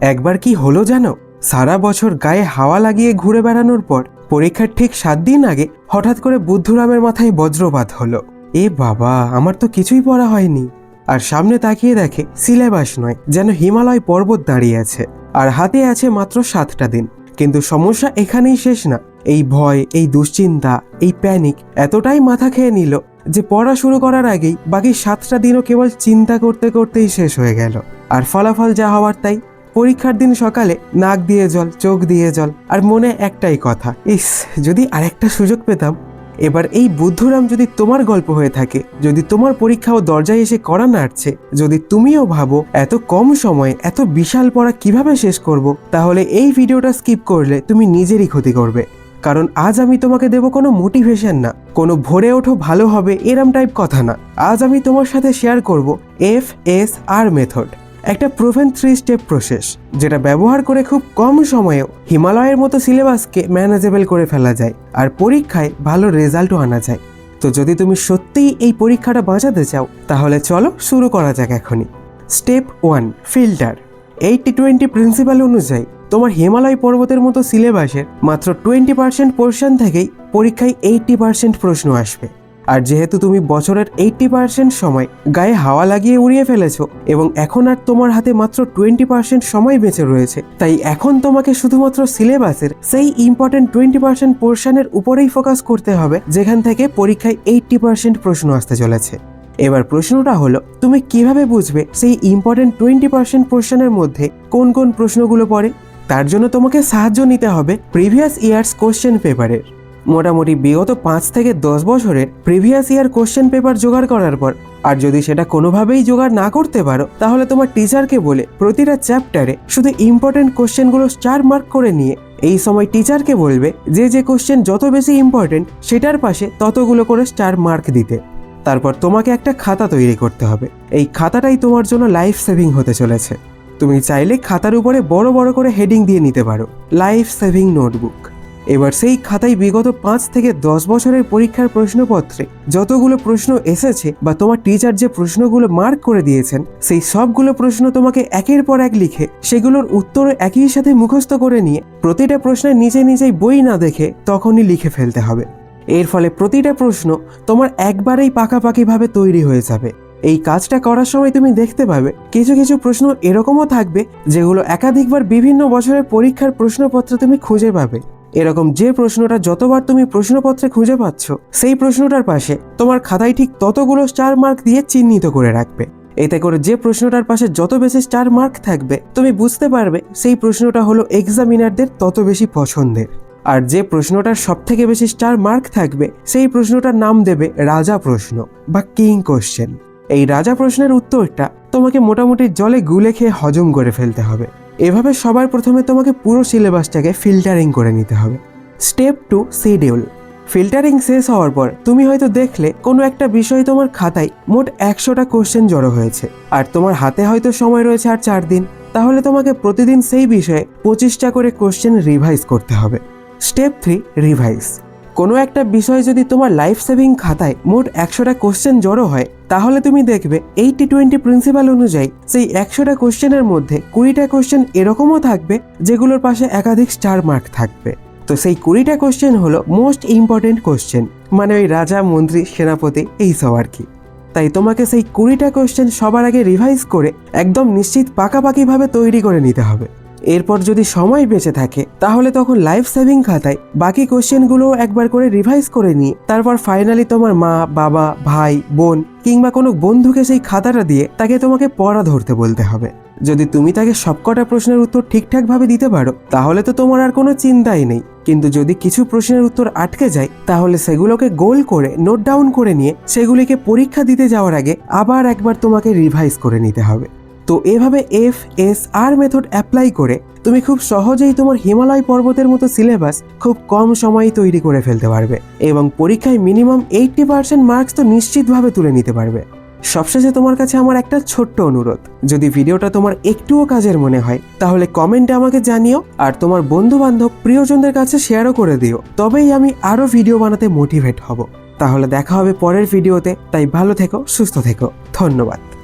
একবার কি হলো জানো সারা বছর গায়ে হাওয়া লাগিয়ে ঘুরে বেড়ানোর পর পরীক্ষার ঠিক সাত দিন আগে হঠাৎ করে বুদ্ধুরামের মাথায় বজ্রপাত হলো। এ বাবা, আমার তো কিছুই পড়া হয়নি। আর সামনে তাকিয়ে দেখে সিলেবাস নয়, যেন হিমালয় পর্বত দাঁড়িয়ে আছে। আর হাতে আছে মাত্র সাতটা দিন। কিন্তু সমস্যা এখানেই শেষ না। এই ভয়, এই দুশ্চিন্তা, এই প্যানিক এতটাই মাথা খেয়ে নিল যে পড়া শুরু করার আগেই বাকি সাতটা দিনও কেবল চিন্তা করতে করতেই শেষ হয়ে গেল। আর ফলাফল যা হওয়ার তাই পরীক্ষার দিন সকালে নাক দিয়ে জল, চোখ দিয়ে জল আর মনে একটাই কথা, ইস, যদি আরেকটা সুযোগ পেতাম। এবার এই বুদ্ধরাম যদি তোমার গল্প হয়ে থাকে, যদি তোমার পরীক্ষা ও দরজায় এসে করা নাড়ছে, যদি তুমিও ভাবো এত কম সময়ে এত বিশাল পড়া কীভাবে শেষ করব, তাহলে এই ভিডিওটা স্কিপ করলে তুমি নিজেরই ক্ষতি করবে। কারণ আজ আমি তোমাকে দেব কোনো মোটিভেশন না, কোনো ভরে ওঠো ভালো হবে এরম টাইপ কথা না। আজ আমি তোমার সাথে শেয়ার করব এফ এস আর মেথড একটা প্রোভেন থ্রি স্টেপ প্রসেস যেটা ব্যবহার করে খুব কম সময়েও হিমালয়ের মতো সিলেবাসকে ম্যানেজেবল করে ফেলা যায় আর পরীক্ষায় ভালো রেজাল্টও আনা যায়। তো যদি তুমি সত্যিই এই পরীক্ষাটা বাঁচাতে চাও, তাহলে চলো শুরু করা যাক এখনই। Step one filter eighty twenty principle অনুযায়ী, তোমার হিমালয় পর্বতের মতো সিলেবাসের মাত্র টোয়েন্টি পার্সেন্ট পোর্শন থেকেই পরীক্ষায় এইটটি পার্সেন্ট প্রশ্ন আসবে। আর যেহেতু তুমি বছরের এইটটি পার্সেন্ট সময় গায়ে হাওয়া লাগিয়ে উড়িয়ে ফেলেছো এবং এখন আর তোমার হাতে মাত্র টোয়েন্টি পার্সেন্ট সময় বেঁচে রয়েছে, তাই এখন তোমাকে শুধুমাত্র সিলেবাসের সেই ইম্পর্টেন্ট টোয়েন্টি পার্সেন্ট পোর্শনের উপরেই ফোকাস করতে হবে, যেখান থেকে পরীক্ষায় এইটটি পার্সেন্ট প্রশ্ন আসতে চলেছে। এবার প্রশ্নটা হলো, তুমি কীভাবে বুঝবে সেই ইম্পর্টেন্ট টোয়েন্টি পার্সেন্ট পোর্শনের মধ্যে কোন কোন প্রশ্নগুলো পড়ে? তার জন্য তোমাকে সাহায্য নিতে হবে প্রিভিয়াস ইয়ার্স কোশ্চেন পেপারের মোটামুটি বিগত পাঁচ থেকে দশ বছরের প্রিভিয়াস ইয়ার কোশ্চেন পেপার জোগাড় করার পর, আর যদি সেটা কোনোভাবেই জোগাড় না করতে পারো, তাহলে তোমার টিচারকে বলে প্রতিটা চ্যাপ্টারে শুধু ইম্পর্টেন্ট কোশ্চেনগুলো স্টার মার্ক করে নিয়ে, এই সময় টিচারকে বলবে যে যে কোশ্চেন যত বেশি ইম্পর্টেন্ট সেটার পাশে ততগুলো করে স্টার মার্ক দিতে। তারপর তোমাকে একটা খাতা তৈরি করতে হবে। এই খাতাটাই তোমার জন্য লাইফ সেভিং হতে চলেছে। তুমি চাইলে খাতার উপরে বড় বড় করে হেডিং দিয়ে নিতে পারো। লাইফ সেভিং নোটবুক এবার সেই খাতায় বিগত পাঁচ থেকে দশ বছরের পরীক্ষার প্রশ্নপত্রে যতগুলো প্রশ্ন এসেছে বা তোমার টিচার যে প্রশ্নগুলো মার্ক করে দিয়েছেন, সেই সবগুলো প্রশ্ন তোমাকে একের পর এক লিখে সেগুলোর উত্তর একই সাথে মুখস্থ করে নিয়ে প্রতিটা প্রশ্নের নিজে নিজেই বই না দেখে তখনই লিখে ফেলতে হবে। এর ফলে প্রতিটা প্রশ্ন তোমার একবারেই পাকাপাকিভাবে তৈরি হয়ে যাবে। এই কাজটা করার সময় তুমি দেখতে পাবে, কিছু কিছু প্রশ্ন এরকমও থাকবে যেগুলো একাধিকবার বিভিন্ন বছরের পরীক্ষার প্রশ্নপত্র তুমি খুঁজে পাবে। এরকম যে প্রশ্নটা যতবার তুমি প্রশ্নপত্রে খুঁজে পাচ্ছ, সেই প্রশ্নটার পাশে তোমার খাতায় ঠিক ততগুলো স্টার মার্ক দিয়ে চিহ্নিত করে রাখবে। এতে করে যে প্রশ্নটার পাশে যত বেশি স্টার মার্ক থাকবে, তুমি বুঝতে পারবে সেই প্রশ্নটা হলো এক্সামিনারদের তত বেশি পছন্দের। আর যে প্রশ্নটার সব থেকে বেশি স্টার মার্ক থাকবে, সেই প্রশ্নটার নাম দেবে রাজা প্রশ্ন বা কিং কোশ্চেন এই রাজা প্রশ্নের উত্তরটা তোমাকে মোটামুটি জলে গুলে খেয়ে হজম করে ফেলতে হবে। এভাবে সবার প্রথমে তোমাকে পুরো সিলেবাসটাকে ফিল্টারিং করে নিতে হবে। স্টেপ টু শিডিউল ফিল্টারিং শেষ হওয়ার পর তুমি হয়তো দেখলে কোনো একটা বিষয় তোমার খাতায় মোট একশোটা কোশ্চেন জড়ো হয়েছে। আর তোমার হাতে হয়তো সময় রয়েছে আর চার দিন। তাহলে তোমাকে প্রতিদিন সেই বিষয়ে পঁচিশটা করে কোশ্চেন রিভাইজ করতে হবে। স্টেপ থ্রি রিভাইজ কোনো একটা বিষয় যদি তোমার লাইফ সেভিং খাতায় মোট একশোটা কোশ্চেন জড়ো হয়, তাহলে তুমি দেখবে এইটি টোয়েন্টি প্রিন্সিপাল অনুযায়ী সেই একশোটা কোশ্চেনের মধ্যে কুড়িটা কোশ্চেন এরকমও থাকবে, যেগুলোর পাশে একাধিক স্টার মার্ক থাকবে। তো সেই কুড়িটা কোশ্চেন হলো মোস্ট ইম্পর্টেন্ট কোশ্চেন মানে ওই রাজা, মন্ত্রী, সেনাপতি এইসব আর কি। তাই তোমাকে সেই কুড়িটা কোশ্চেন সবার আগে রিভাইজ করে একদম নিশ্চিত পাকাপাকিভাবে তৈরি করে নিতে হবে। এরপর যদি সময় বেঁচে থাকে, তাহলে তখন লাইফ সেভিং খাতায় বাকি কোশ্চেনগুলো একবার করে রিভাইজ করে নিয়ে, তারপর ফাইনালি তোমার মা, বাবা, ভাই, বোন কিংবা কোনো বন্ধুকে সেই খাতাটা দিয়ে তাকে তোমাকে পড়া ধরতে বলতে হবে। যদি তুমি তাকে সবকটা প্রশ্নের উত্তর ঠিকঠাকভাবে দিতে পারো, তাহলে তো তোমার আর কোনো চিন্তাই নেই। কিন্তু যদি কিছু প্রশ্নের উত্তর আটকে যায়, তাহলে সেগুলোকে গোল করে নোট ডাউন করে নিয়ে সেগুলিকে পরীক্ষা দিতে যাওয়ার আগে আবার একবার তোমাকে রিভাইজ করে নিতে হবে। তো এভাবে F S R method apply করে তুমি খুব সহজেই তোমার হিমালয় পর্বতের মতো সিলেবাস খুব কম সময়ে তৈরি করে ফেলতে পারবে এবং পরীক্ষায় মিনিমাম এইটটি পার্সেন্ট মার্কস তো নিশ্চিতভাবে তুলে নিতে পারবে। সবশেষে তোমার কাছে আমার একটা ছোট্ট অনুরোধ। যদি ভিডিওটা তোমার একটুও কাজের মনে হয়, তাহলে কমেন্টে আমাকে জানিও আর তোমার বন্ধু বান্ধব প্রিয়জনদের কাছে শেয়ারও করে দিও। তবেই আমি আরও ভিডিও বানাতে মোটিভেট হব। তাহলে দেখা হবে পরের ভিডিওতে তাই ভালো থেকো, সুস্থ থেকো। ধন্যবাদ।